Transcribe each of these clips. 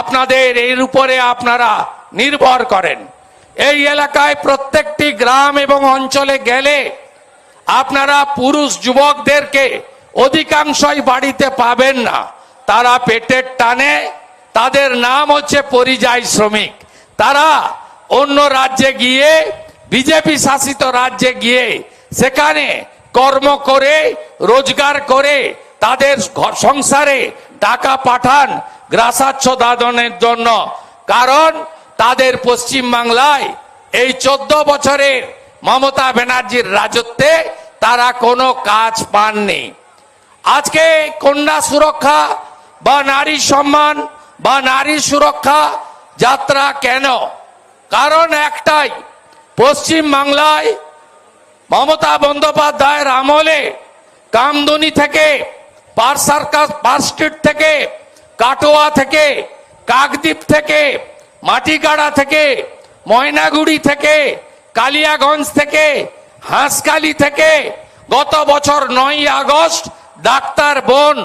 আপনাদের এর উপরে আপনারা নির্ভর করেন। এই এলাকায় প্রত্যেকটি গ্রাম এবং অঞ্চলে গেলে আপনারা পুরুষ যুবকদেরকে অধিকাংশই বাড়িতে পাবেন না। তারা পেটের টানে, তাদের নাম হচ্ছে পরিযায়ী শ্রমিক। তারা অন্য রাজ্যে গিয়ে, বিজেপি শাসিত রাজ্যে গিয়ে, সেখানে কর্ম করে, রোজগার করে, তাদের সংসারে টাকা পাঠান গ্রাসাচ্ছ দাদনের জন্য। কারণ তাদের পশ্চিম বাংলায় এই চোদ্দ বছরের মমতা ব্যানার্জির রাজত্বে তারা কোনো কাজ পাননি। আজকে কন্যা সুরক্ষা বা নারী সম্মান বা নারী সুরক্ষা যাত্রা কেন? কারণ একটাই, পশ্চিম বাংলায় মমতা বন্দ্যোপাধ্যায়ের আমলে কামদুনি থেকে পার সার্কাস পার স্ট্রিট থেকে কাটোয়া থেকে, কাকদ্বীপ থেকে, মাটিগাড়া থেকে, ময়নাগুড়ি থেকে, কালিয়াগঞ্জ থেকে হাঁসকালি থেকে, গত বছর নয় আগস্ট ডাক্তার বোন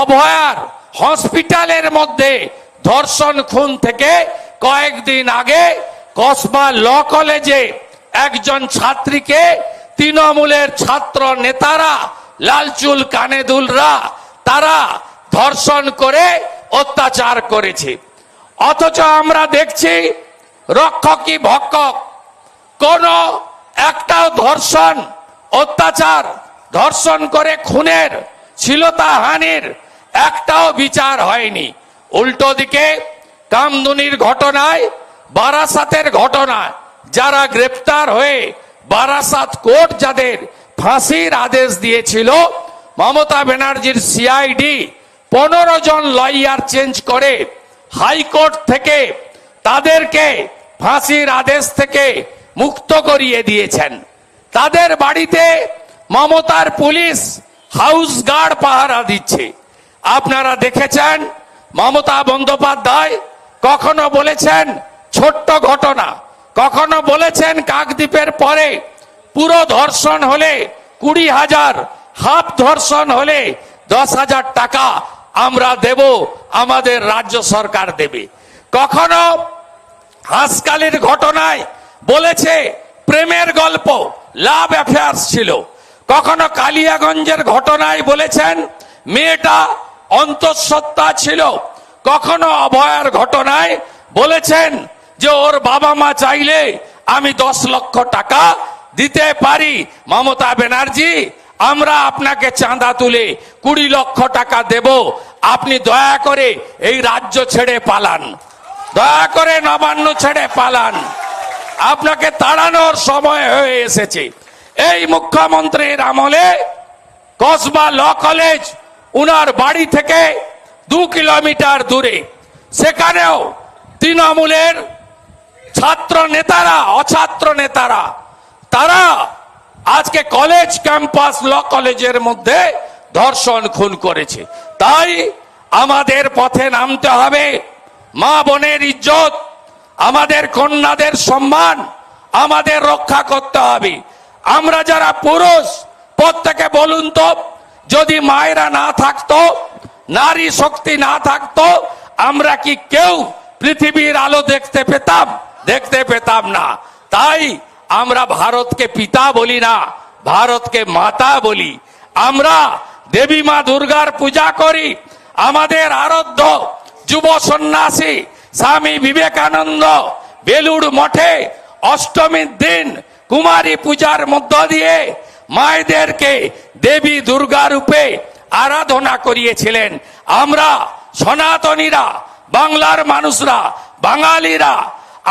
অভয়ার হসপিটালের মধ্যে ধর্ষণ খুন থেকে কয়েকদিন আগে কসবা ল কলেজে একজন ছাত্রীকে তৃণমূলের ছাত্র নেতারা লালচুল কানেদুলরা, তারা ধর্ষণ করে অত্যাচার করেছে। অথচ আমরা দেখছি রক্ষকই ভক্ষক? কোন একটাও ধর্ষণ, অত্যাচার, ধর্ষণ করে খুনের হানির একটাও বিচার হয়নি। উল্টো দিকে কামদুনির ঘটনায়, বারাসাতের ঘটনা যারা গ্রেপ্তার হয়ে বারাসাত কোর্ট যাদের ফাঁসির আদেশ দিয়েছিল, মমতা ব্যানার্জির সিআইডি পনেরো জন লয়ার চেঞ্জ করে হাইকোর্ট থেকে তাদেরকে ফাঁসির আদেশ থেকে মুক্ত করিয়ে দিয়েছেন। তাদের বাড়িতে মমতার পুলিশ হাউস গার্ড পাহারা দিচ্ছে। আপনারা দেখেছেন মমতা বন্দ্যোপাধ্যায় কখনো বলেছেন ছোট্ট ঘটনা, কখনো বলেছেন কাকদ্বীপের পরে পুরো ধর্ষণ হলে কুড়ি হাজার, হাফ ধর্ষণ হলে দশ হাজার টাকা আমরা দেব, আমাদের রাজ্য সরকার দেবে। কখনো হাসকালির ঘটনায় বলেছে, প্রেমের গল্প, লাভ অ্যাফেয়ার্স ছিল। কখনো কালিয়াগঞ্জের ঘটনায় বলেছেন, মেয়েটা অন্তঃসত্ত্বা ছিল। কখনো অভয়ার ঘটনায় বলেছেন যে, ওর বাবা মা চাইলে আমি দশ লক্ষ টাকা দিতে পারি। মমতা ব্যানার্জি আমরা আপনাকে চাঁদা তুলে কুড়ি লক্ষ টাকা দেব। আপনি দয়া করে এই রাজ্য ছেড়ে পালান। দয়া করে নবান্ন ছেড়ে পালান। আপনাকে তাড়ানোর সময় হয়ে এসেছে। এই মুখ্যমন্ত্রীর আমলে কসবা ল কলেজ উনার বাড়ি থেকে দু কিলোমিটার দূরে। সেখানেও তৃণমূলের ছাত্র নেতারা, অছাত্র নেতারা, তারা আজকে কলেজ ক্যাম্পাস ল কলেজের মধ্যে ধর্ষণ, খুন করেছে। তাই আমাদের পথে নামতে হবে। মা বোনের ইজ্জত, আমাদের কন্যাদের সম্মান, আমাদের রক্ষা করতে হবে। আমরা যারা পুরুষ, প্রত্যেকে বলুন তো, যদি মায়েরা না থাকতো, নারী শক্তি না থাকতো, আমরা কি কেউ পৃথিবীর আলো দেখতে পেতাম? দেখতে পেতাম না। তাই আমরা ভারতকে পিতা বলি না, ভারতকে মাতা বলি। আমরা দেবী মা দুর্গার পূজা করি, আমাদের আরাধ্য যুব সন্ন্যাসী স্বামী বিবেকানন্দ বেলুড় মঠে অষ্টমীর দিন কুমারী পূজার মধ্য দিয়ে মায়েদেরকে দেবী দুর্গা রূপে আরাধনা করিয়েছিলেন। আমরা সনাতনীরা, বাংলার মানুষরা, বাঙালিরা,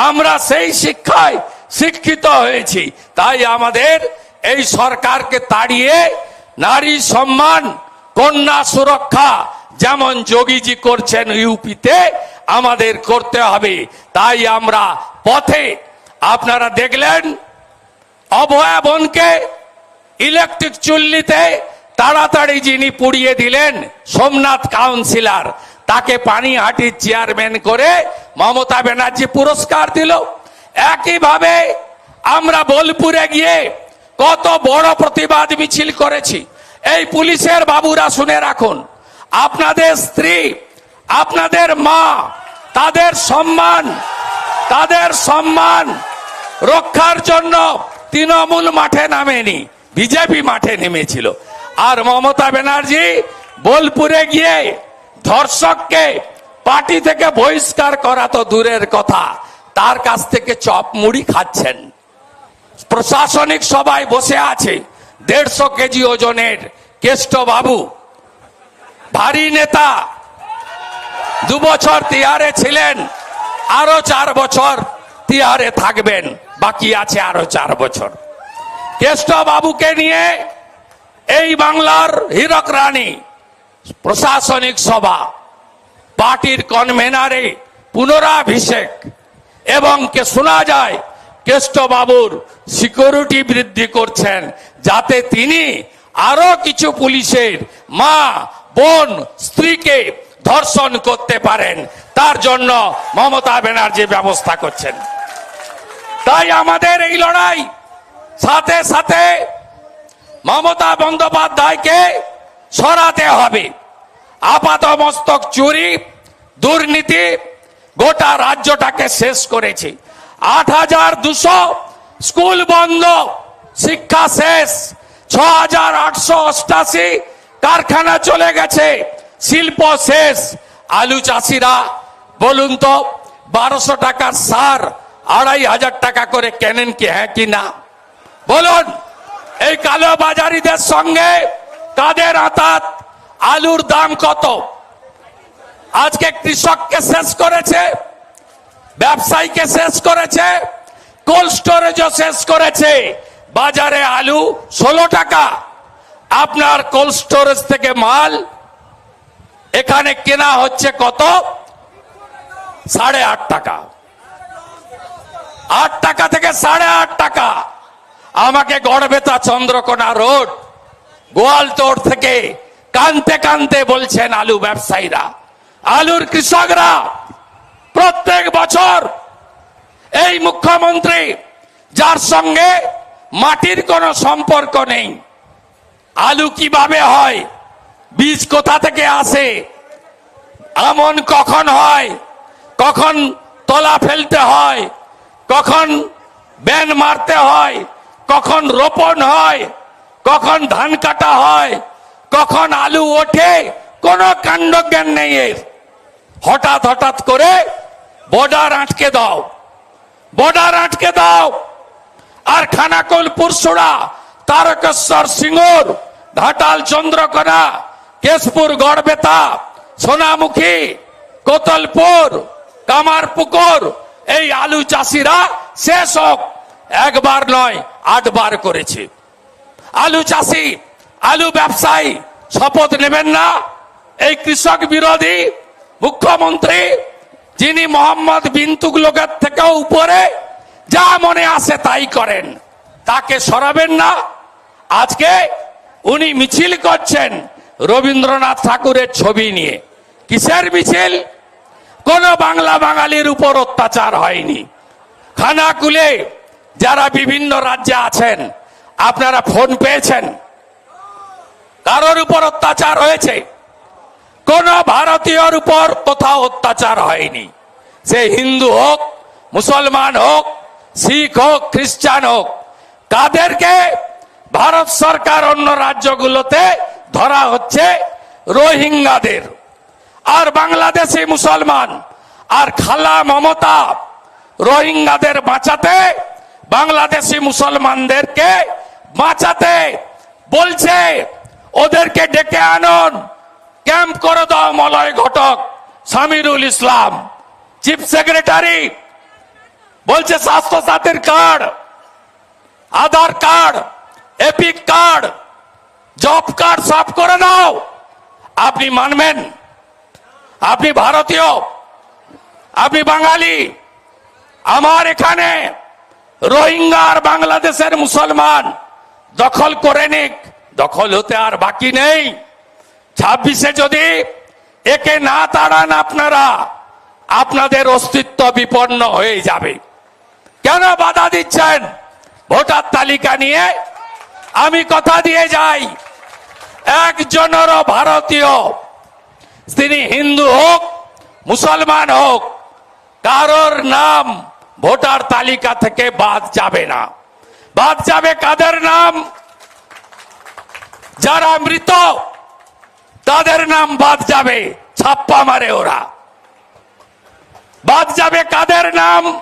আমরা সেই শিক্ষায় শিক্ষিত হয়েছি। তাই আমাদের এই সরকারকে তাড়িয়ে নারী সম্মান, কন্যা সুরক্ষা যেমন যোগীজি করছেন ইউপিতে, আমাদের করতে হবে। তাই আমরা পথে আপনারা দেখলেন, অভয়া বনকে ইলেকট্রিক চুল্লিতে তাড়াতাড়ি যিনি পুড়িয়ে দিলেন, সোমনাথ কাউন্সিলার, তাকে পানিহাটির চেয়ারম্যান করে মমতা ব্যানার্জি পুরস্কার দিল। একইভাবে আমরা বোলপুরে গিয়ে কত বড় প্রতিবাদ মিছিল করেছি। এই পুলিশের বাবুরা শুনে রাখুন, আপনাদের স্ত্রী, আপনাদের মা, তাদের সম্মান তাদের সম্মান রক্ষার জন্য তৃণমূল মাঠে নামেনি, বিজেপি মাঠে নেমেছিল। আর মমতা ব্যানার্জি বোলপুরে গিয়ে ধর্ষককে পার্টি থেকে বহিষ্কার করা তো দূরের কথা। তার কাছ থেকে চপ মুড়ি খাচ্ছেন। প্রশাসনিক সভায় বসে আছে দেড়শো কেজি ওজনের কেষ্ট বাবু ভারী নেতা। দু বছর তিহারে ছিলেন, আরও চার বছর তিহারে থাকবেন, বাকি আছে আরও চার বছর। কেষ্ট বাবুকে নিয়ে এই বাংলার হীরক রানী প্রশাসনিক সভা, পার্টির কনভেনারে পুনরাভিষেক। এবং কে শোনা যায়, কেষ্ট বাবুর সিকিউরিটি বৃদ্ধি করছেন, যাতে তিনি আরও কিছু পুলিশের মা, বোন, স্ত্রীকে ধর্ষণ করতে পারেন। তার জন্য মমতা ব্যানার্জি ব্যবস্থা করছেন। তাই আমাদের এই লড়াই, সাথে সাথে মমতা বন্দ্যোপাধ্যায়কে সরাতে হবে। আপাত মস্তক চুরি, দুর্নীতি গোটা রাজ্যটাকে শেষ করেছে। আট হাজার দুশো স্কুল বন্ধ, শিক্ষা শেষ। ছ হাজার আটশো অষ্টাশি কারখানা চলে গেছে, শিল্প শেষ। আলু চাষিরা, বলুন তো, বারোশো টাকার সার আড়াই হাজার টাকা করে কেনেন কি হ্যাঁ কি না? বলুন, এই কালো বাজারিদের সঙ্গে কাদের আতাত? আলুর দাম কত? আজকে কৃষককে শেষ করেছে, ব্যবসায়ীকে শেষ করেছে, কোল্ড স্টোরেজও শেষ করেছে। বাজারে আলু ষোলো টাকা। আপনার কোল্ড স্টোরেজ থেকে মাল এখানে কেনা হচ্ছে কত? সাড়ে আট টাকা। আট টাকা থেকে সাড়ে আট টাকা। আমাকে গড়বেতা চন্দ্রকোনা রোড গোয়ালতোড় থেকে কানতে কানতে বলছেন আলু ব্যবসায়ীরা। আলুর কৃষকরা প্রত্যেক বছর এই মুখ্যমন্ত্রী, যার সঙ্গে মাটির কোনো সম্পর্ক নেই, আলু কীভাবে হয়, বীজ কোথা থেকে আসে, আমন কখন হয়, কখন তলা ফেলতে হয়, কখন ব্যান মারতে হয়, কখন রোপণ হয়, কখন ধান কাটা হয়, কখন আলু ওঠে, কোনো কাণ্ডজ্ঞান নেই এর। হঠাৎ হঠাৎ করে বর্ডার আটকে দাও। বর্ডার আটকে দাও। আর খানাকুল পুরসুড়া, তারকেশ্বর সিঙ্গুর, ঘাটাল চন্দ্রকোনা, কেশপুর গড়বেতা, সোনামুখী, কোতলপুর, কামারপুকুর, এই আলু চাষিরা শেষ হোক। একবার নয়, আটবার করেছে। আলু চাষি, আলু ব্যবসায়ী, শপথ নেবেন না। এই কৃষক বিরোধী মুখ্যমন্ত্রী যিনি মোহাম্মদ বিন তুগলকের থেকেও উপরে, যা মনে আসে তাই করেন। তাকে সরাবেন না। আজকে উনি মিছিল করছেন রবীন্দ্রনাথ ঠাকুরের ছবি নিয়ে। কিসের মিছিল? কোন বাংলা বাঙালির উপর অত্যাচার হয়নি। খানাকুলে যারা বিভিন্ন রাজ্যে আছেন, আপনারা ফোন পেয়েছেন? কারোর উপর অত্যাচার হয়েছে? কোন ভারতীয়র উপর কোথাও অত্যাচার হয়নি। সে হিন্দু হোক, মুসলমান হোক, শিখ হোক, খ্রিস্টান হোক, কাদেরকে ভারত সরকার অন্য রাজ্যগুলোতে ধরা হচ্ছে রোহিঙ্গাদের। আর বাংলাদেশি মুসলমান আর খালা মমতা রোহিঙ্গাদের বাঁচাতে বাংলাদেশি মুসলমানদেরকে বাঁচাতে বলছে, ওদেরকে ডেকে আনুন। ক্যাম্প করে দাও মলয় ঘটক, সামিরুল ইসলাম। চিফ সেক্রেটারি, বলছে স্বাস্থ্য সাথীর card, Aadhaar card, EPIC card, job card সব করে দাও আপনি মানবেন? আপনি ভারতীয়? আপনি বাঙালি? আমার এখানে রোহিঙ্গা আর বাংলাদেশের মুসলমান দখল করে নিক। দখল হতে আর বাকি নেই। ছাব্বিশে যদি একে না তাড়ান আপনারা, আপনাদের অস্তিত্ব বিপন্ন হয়ে যাবে। কেন বাধা দিচ্ছেন? ভোটার তালিকা নিয়ে আমি কথা দিয়ে যাই। একজনেরও ভারতীয়, তিনি হিন্দু হোক, মুসলমান হোক, কারোর নাম ভোটার তালিকা থেকে বাদ যাবে না। বাদ যাবে কাদের নাম? যারা মৃত তাদের নাম বাদ যাবে, ছাপ্পা মারে ওরা। বাদ যাবে কাদের নাম?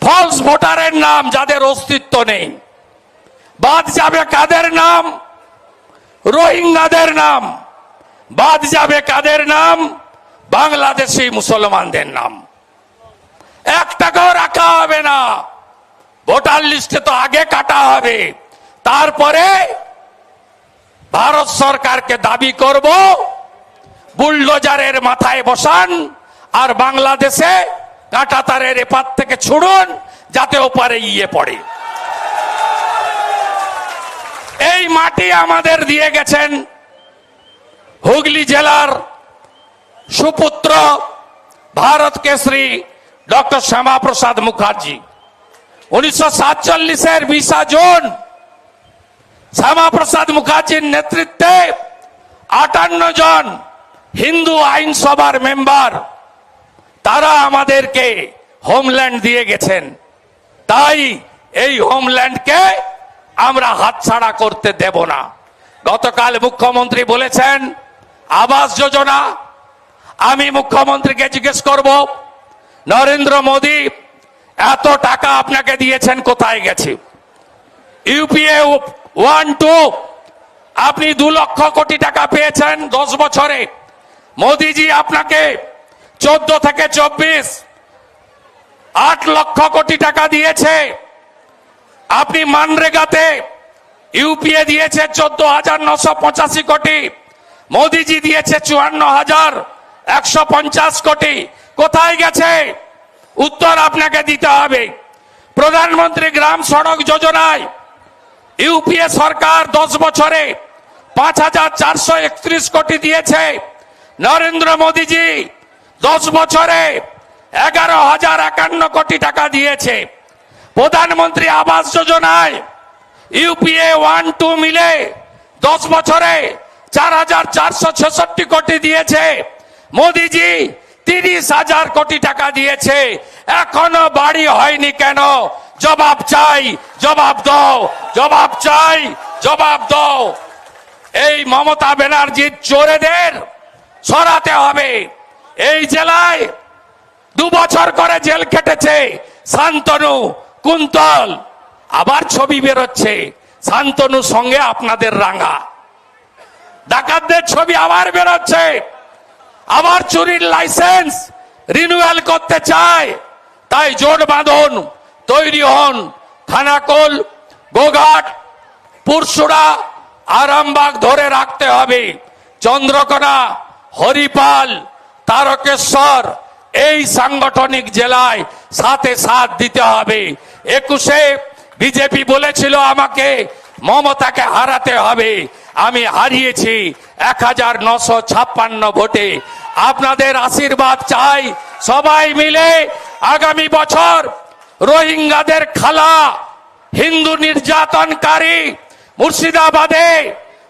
ফলস ভোটারের নাম যাদের অস্তিত্ব নেই। বাদ যাবে কাদের নাম? রোহিঙ্গাদের নাম। বাদ যাবে কাদের নাম? বাংলাদেশি মুসলমানদের নাম। এক টাকাও রাখা হবে না। ভোটার লিস্টে তো আগে কাটা হবে। তারপরে ভারত সরকারকে দাবি করব, বুলডোজারের মাথায় বসান আর বাংলাদেশে কাঁটা তারের এপার থেকে ছুড়ুন, যাতে ওপারে ইয়ে পড়ে। এই মাটি আমাদের দিয়ে গেছেন হুগলি জেলার সুপুত্র ভারত কেশরী ডক্টর শ্যামাপ্রসাদ মুখার্জি। উনিশশো সাতচল্লিশের বিশা জুন শ্যামাপ্রসাদ মুখার্জির নেতৃত্বে আটান্ন জন হিন্দু আইনসভার মেম্বার তারা আমাদেরকে হোমল্যান্ড দিয়ে গেছেন। তাই এই হোমল্যান্ডকে আমরা হাতছাড়া করতে দেব না। গতকাল মুখ্যমন্ত্রী বলেছেন, আবাস যোজনা, আমি মুখ্যমন্ত্রীকে জিজ্ঞেস করব, নরেন্দ্র মোদী, এত টাকা আপনাকে দিয়েছেন, কোথায় গেছে? ইউপিএ ওয়ান টু আপনি দু লক্ষ কোটি টাকা পেয়েছেন দশ বছরে। মোদিজি আপনাকে চোদ্দ থেকে চব্বিশ আট লক্ষ কোটি টাকা দিয়েছে। আপনি মানরেগাতে ইউপিএ দিয়েছে চোদ্দ হাজার নশো পঁচাশি কোটি। মোদিজি দিয়েছে চুয়ান্ন হাজার একশো পঞ্চাশ কোটি। কোথায় গেছে? উত্তর আপনাকে দিতে হবে। প্রধানমন্ত্রী গ্রাম সড়ক যোজনায় ইউপিএ সরকার দশ বছরে পাঁচ হাজার চারশো একত্রিশ কোটি দিয়েছে। নরেন্দ্র মোদীজি দশ বছরে এগারো হাজার একান্ন কোটি টাকা দিয়েছে। প্রধানমন্ত্রী আবাস যোজনায় ইউপিএ ওয়ান টু মিলে দশ বছরে চার হাজার চারশো ছেষট্টি কোটি দিয়েছে। মোদিজি তিরিশ হাজার কোটি টাকা দিয়েছে। এখনও বাড়ি হয়নি কেন? জবাব চাই, জবাব দাও, জবাব চাই, জবাব দাও। এই মমতা ব্যানার্জির চোরেদের সরাতে হবে। এই জেলায় দু বছর করে জেল খেটেছে শান্তনু কুন্তল। আবার ছবি বেরোচ্ছে, শান্তনু সঙ্গে আপনাদের রাঙা। ডাকাতদের ছবি আবার বেরোচ্ছে। আবার চুরির লাইসেন্স রিনিউয়াল করতে চায়, তাই জোট বাঁধন। তৈরি হন খানাকোল, গোঘাট পুরসুরা আরামবাগ ধরে রাখতে হবে। চন্দ্রকোনা, হরিপাল, তারকেশ্বর, এই সাংগঠনিক জেলায় সাথে সাথ দিতে হবে। একুশে বিজেপি বলেছিল আমাকে মমতাকে হারাতে হবে। আমি হারিয়েছি এক হাজার নশো ছাপ্পান্ন ভোটে। আপনাদের আশীর্বাদ চাই সবাই মিলে আগামী বছর রোহিঙ্গাদের খালা, হিন্দু নির্যাতনকারী মুর্শিদাবাদে,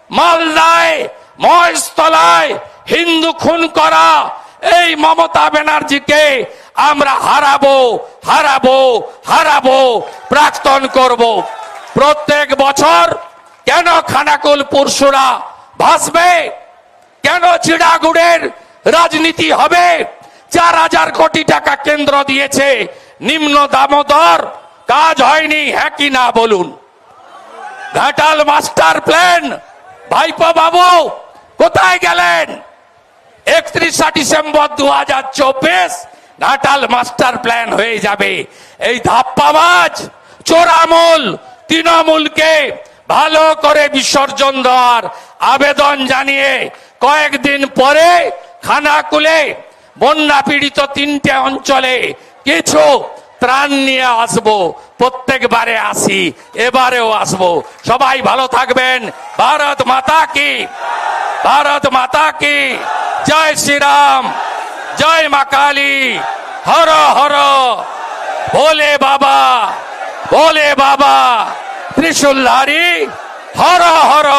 মালদায়, মহেশতলায় হিন্দু খুন করা, এই মমতা ব্যানার্জিকে আমরা হারাবো হারাবো হারাবো, প্রাক্তন করব। প্রত্যেক বছর কেন খানাকুল পুরসুরা ভাসবে? কেন চিড়াগুড়ের রাজনীতি হবে? চার হাজার কোটি টাকা কেন্দ্র দিয়েছে নিম্ন দামোদর, কাজ হয়নি হ্যাঁ কি না বলুন? ঘাটাল মাস্টার প্ল্যান, ভাইপো বাবু, কোথায় গেলেন? একত্রিশা ডিসেম্বর দু হাজার চব্বিশ, ঘাটাল মাস্টার প্ল্যান হয়ে যাবে। এই ধাপ্পাবাজ, চোরামূল, তৃণমূলকে ভালো করে বিসর্জন দেওয়ার আবেদন জানিয়ে কয়েকদিন পরে খানা খানাকুলে বন্যা পীড়িত তিনটে অঞ্চলে কিছু ত্রাণ নিয়ে আসব, প্রত্যেকবারে আসি, এবারেও আসব। সবাই ভালো থাকবেন। ভারত মাতা কি? ভারত মাতা কি? জয় শ্রীরাম। জয় মা কালী। হর হর। ভোলে বাবা। ভোলে বাবা। ত্রিশুলধারী হর হর।